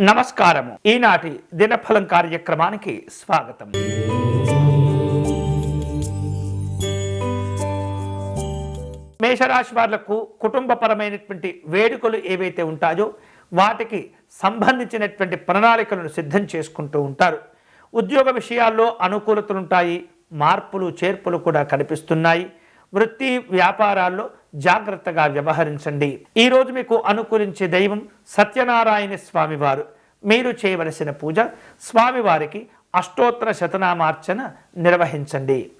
నమస్కారము. ఈనాటి దినఫలం కార్యక్రమానికి స్వాగతం. మేషరాశి వాళ్ళకు కుటుంబపరమైనటువంటి వేడుకలు ఏవైతే ఉంటాయో వాటికి సంబంధించినటువంటి ప్రణాళికలను సిద్ధం చేసుకుంటూ ఉంటారు. ఉద్యోగ విషయాల్లో అనుకూలతలు ఉంటాయి మార్పులు చేర్పులు కూడా కనిపిస్తున్నాయి. వృత్తి వ్యాపారాల్లో జాగ్రత్తగా వ్యవహరించండి. ఈరోజు మీకు అనుకూలించే దైవం సత్యనారాయణ స్వామివారు. మీరు చేయవలసిన పూజ స్వామివారికి అష్టోత్తర శతనామార్చన నిర్వహించండి.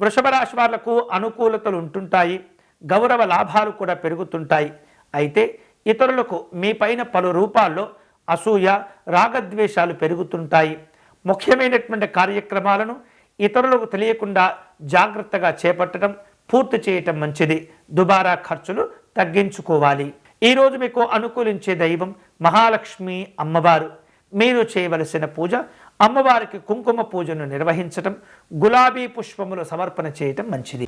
వృషభ రాశి వాళ్ళకు అనుకూలతలు ఉంటుంటాయి. గౌరవ లాభాలు కూడా పెరుగుతుంటాయి. అయితే ఇతరులకు మీ పైన పలు రూపాల్లో అసూయ రాగద్వేషాలు పెరుగుతుంటాయి. ముఖ్యమైనటువంటి కార్యక్రమాలను ఇతరులకు తెలియకుండా జాగ్రత్తగా చేపట్టడం పూర్తి చేయటం మంచిది. దుబారా ఖర్చులు తగ్గించుకోవాలి. ఈరోజు మీకు అనుకూలించే దైవం మహాలక్ష్మి అమ్మవారు. మీరు చేయవలసిన పూజ అమ్మవారికి కుంకుమ పూజను నిర్వహించటం గులాబీ పుష్పములు సమర్పణ చేయటం మంచిది.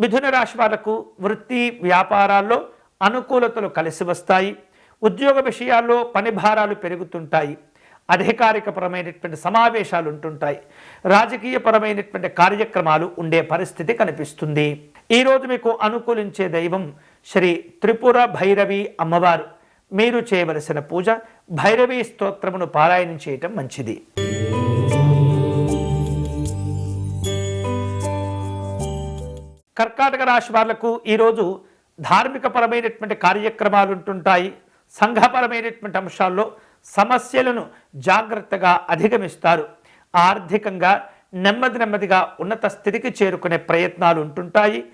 మిథున రాశి వాళ్ళకు వృత్తి వ్యాపారాల్లో అనుకూలతలు కలిసి వస్తాయి. ఉద్యోగ విషయాల్లో పని భారాలు పెరుగుతుంటాయి. అధికారికపరమైనటువంటి సమావేశాలు ఉంటుంటాయి రాజకీయపరమైనటువంటి కార్యక్రమాలు ఉండే పరిస్థితి కనిపిస్తుంది. ఈరోజు మీకు అనుకూలించే దైవం శ్రీ త్రిపుర భైరవి అమ్మవారు. మీరు చేయవలసిన పూజ భైరవి స్తోత్రమును పారాయణం చేయటం మంచిది. కర్కాటక రాశి వాళ్ళకు ఈరోజు ధార్మికపరమైనటువంటి కార్యక్రమాలు ఉంటుంటాయి సంఘపరమైనటువంటి అంశాల్లో సమస్యలను జాగ్రత్తగా అధిగమిస్తారు. ఆర్థికంగా నెమ్మది నెమ్మదిగా ఉన్నత స్థితికి చేరుకునే ప్రయత్నాలు ఉంటుంటాయి.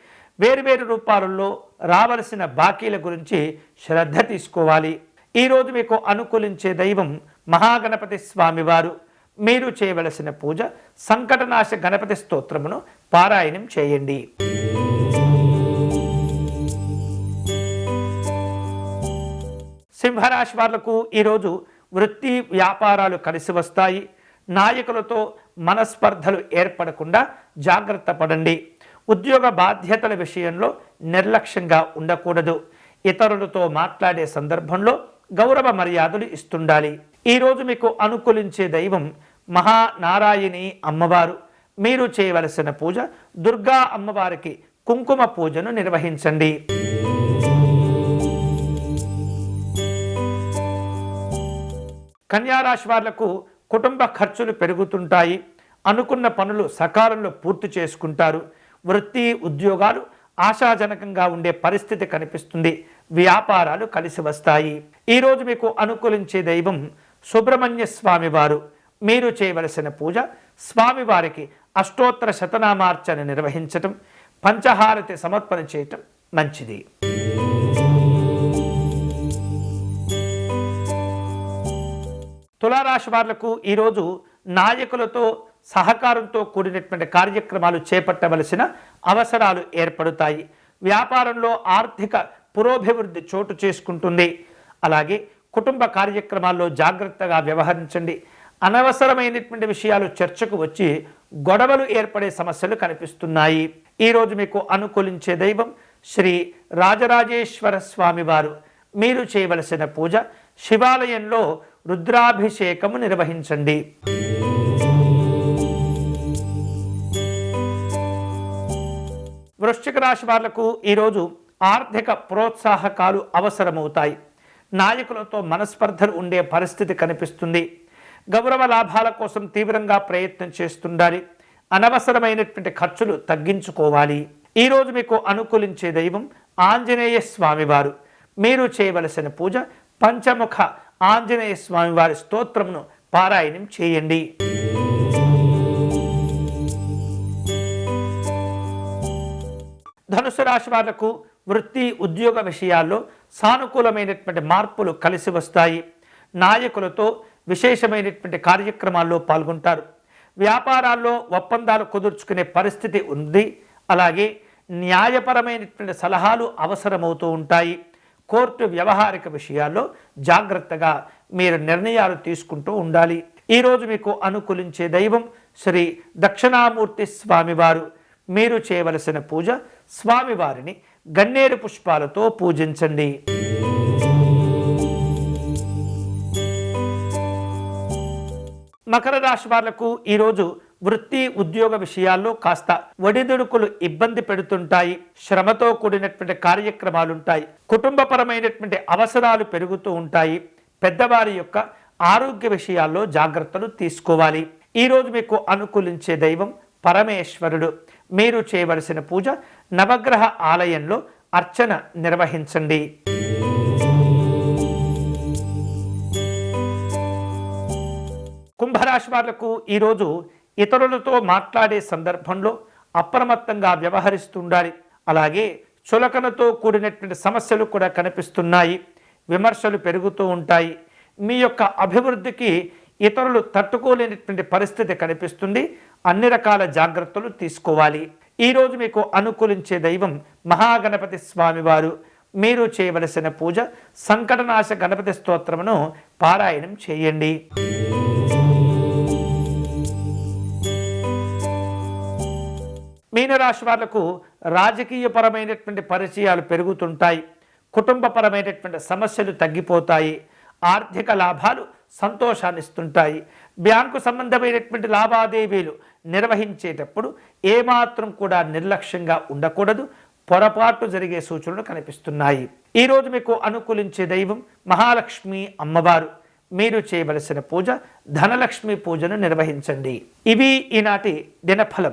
వేరువేరు రూపాలలో రావలసిన బాకీల గురించి శ్రద్ధ తీసుకోవాలి. ఈరోజు మీకు అనుకూలించే దైవం మహాగణపతి స్వామివారు. మీరు చేయవలసిన పూజ సంకటనాశ గణపతి స్తోత్రమును పారాయణం చేయండి. కుంభరాశి వాళ్ళకు ఈరోజు వృత్తి వ్యాపారాలు కలిసి వస్తాయి. నాయకులతో మనస్పర్ధలు ఏర్పడకుండా జాగ్రత్త పడండి. ఉద్యోగ బాధ్యతల విషయంలో నిర్లక్ష్యంగా ఉండకూడదు. ఇతరులతో మాట్లాడే సందర్భంలో గౌరవ మర్యాదలు ఇస్తుండాలి. ఈరోజు మీకు అనుకూలించే దైవం మహానారాయణి అమ్మవారు. మీరు చేయవలసిన పూజ దుర్గా అమ్మవారికి కుంకుమ పూజను నిర్వహించండి. కన్యారాశి వాళ్ళకు కుటుంబ ఖర్చులు పెరుగుతుంటాయి. అనుకున్న పనులు సకాలంలో పూర్తి చేసుకుంటారు. వృత్తి ఉద్యోగాలు ఆశాజనకంగా ఉండే పరిస్థితి కనిపిస్తుంది. వ్యాపారాలు కలిసి వస్తాయి. ఈరోజు మీకు అనుకూలించే దైవం సుబ్రహ్మణ్య స్వామివారు. మీరు చేయవలసిన పూజ స్వామివారికి అష్టోత్తర శతనామార్చన నిర్వహించటం పంచహారతి సమర్పణ చేయటం మంచిది. తులారాశి వాళ్ళకు ఈరోజు నాయకులతో సహకారంతో కూడినటువంటి కార్యక్రమాలు చేపట్టవలసిన అవసరాలు ఏర్పడతాయి. వ్యాపారంలో ఆర్థిక పురోభివృద్ధి చోటు చేసుకుంటుంది. అలాగే కుటుంబ కార్యక్రమాల్లో జాగ్రత్తగా వ్యవహరించండి. అనవసరమైనటువంటి విషయాలు చర్చకు వచ్చి గొడవలు ఏర్పడే సమస్యలు కనిపిస్తున్నాయి. ఈరోజు మీకు అనుకూలించే దైవం శ్రీ రాజరాజేశ్వర స్వామివారు. మీరు చేయవలసిన పూజ శివాలయంలో రుద్రాభిషేకము నిర్వహించండి. వృశ్చిక రాశి వాళ్ళకు ఈరోజు ఆర్థిక ప్రోత్సాహకాలు అవసరమవుతాయి. నాయకులతో మనస్పర్ధలు ఉండే పరిస్థితి కనిపిస్తుంది. గౌరవ లాభాల కోసం తీవ్రంగా ప్రయత్నం చేస్తుండాలి. అనవసరమైనటువంటి ఖర్చులు తగ్గించుకోవాలి. ఈరోజు మీకు అనుకూలించే దైవం ఆంజనేయ స్వామివారు. మీరు చేయవలసిన పూజ పంచముఖ ఆంజనేయ స్వామివారి స్తోత్రమును పారాయణం చేయండి. ధనుసు రాశి వాళ్ళకు వృత్తి ఉద్యోగ విషయాల్లో సానుకూలమైనటువంటి మార్పులు కలిసి వస్తాయి. నాయకులతో విశేషమైనటువంటి కార్యక్రమాల్లో పాల్గొంటారు. వ్యాపారాల్లో ఒప్పందాలు కుదుర్చుకునే పరిస్థితి ఉంది. అలాగే న్యాయపరమైనటువంటి సలహాలు అవసరమవుతూ ఉంటాయి. కోర్టు వ్యవహారిక విషయాల్లో జాగ్రత్తగా మీరు నిర్ణయాలు తీసుకుంటూ ఉండాలి. ఈరోజు మీకు అనుకూలించే దైవం శ్రీ దక్షిణామూర్తి స్వామివారు. మీరు చేయవలసిన పూజ స్వామివారిని గన్నేరు పుష్పాలతో పూజించండి. మకర రాశి వాళ్ళకు ఈరోజు వృత్తి ఉద్యోగ విషయాల్లో కాస్త ఒడిదుడుకులు ఇబ్బంది పెడుతుంటాయి శ్రమతో కూడినటువంటి కార్యక్రమాలుంటాయి కుటుంబపరమైనటువంటి అవసరాలు పెరుగుతూ ఉంటాయి. పెద్దవారి యొక్క ఆరోగ్య విషయాల్లో జాగ్రత్తలు తీసుకోవాలి. ఈరోజు మీకు అనుకూలించే దైవం పరమేశ్వరుడు. మీరు చేయవలసిన పూజ నవగ్రహ ఆలయంలో అర్చన నిర్వహించండి. కుంభరాశి వాళ్ళకు ఈరోజు ఇతరులతో మాట్లాడే సందర్భంలో అప్రమత్తంగా వ్యవహరిస్తుండాలి. అలాగే చులకనతో కూడినటువంటి సమస్యలు కూడా కనిపిస్తున్నాయి. విమర్శలు పెరుగుతూ ఉంటాయి. మీ యొక్క అభివృద్ధికి ఇతరులు తట్టుకోలేనటువంటి పరిస్థితి కనిపిస్తుంది. అన్ని రకాల జాగ్రత్తలు తీసుకోవాలి. ఈరోజు మీకు అనుకూలించే దైవం మహాగణపతి స్వామివారు. మీరు చేయవలసిన పూజ సంకటనాశ గణపతి స్తోత్రమును పారాయణం చేయండి. మీనరాశి వాళ్ళకు రాజకీయపరమైనటువంటి పరిచయాలు పెరుగుతుంటాయి కుటుంబపరమైనటువంటి సమస్యలు తగ్గిపోతాయి ఆర్థిక లాభాలు సంతోషాన్ని ఇస్తుంటాయి. బ్యాంకు సంబంధమైనటువంటి లావాదేవీలు నిర్వహించేటప్పుడు ఏమాత్రం కూడా నిర్లక్ష్యంగా ఉండకూడదు. పొరపాటు జరిగే సూచనలు కనిపిస్తున్నాయి. ఈరోజు మీకు అనుకూలించే దైవం మహాలక్ష్మి అమ్మవారు. మీరు చేయవలసిన పూజ ధనలక్ష్మి పూజను నిర్వహించండి. ఇవి ఈనాటి దినఫలం.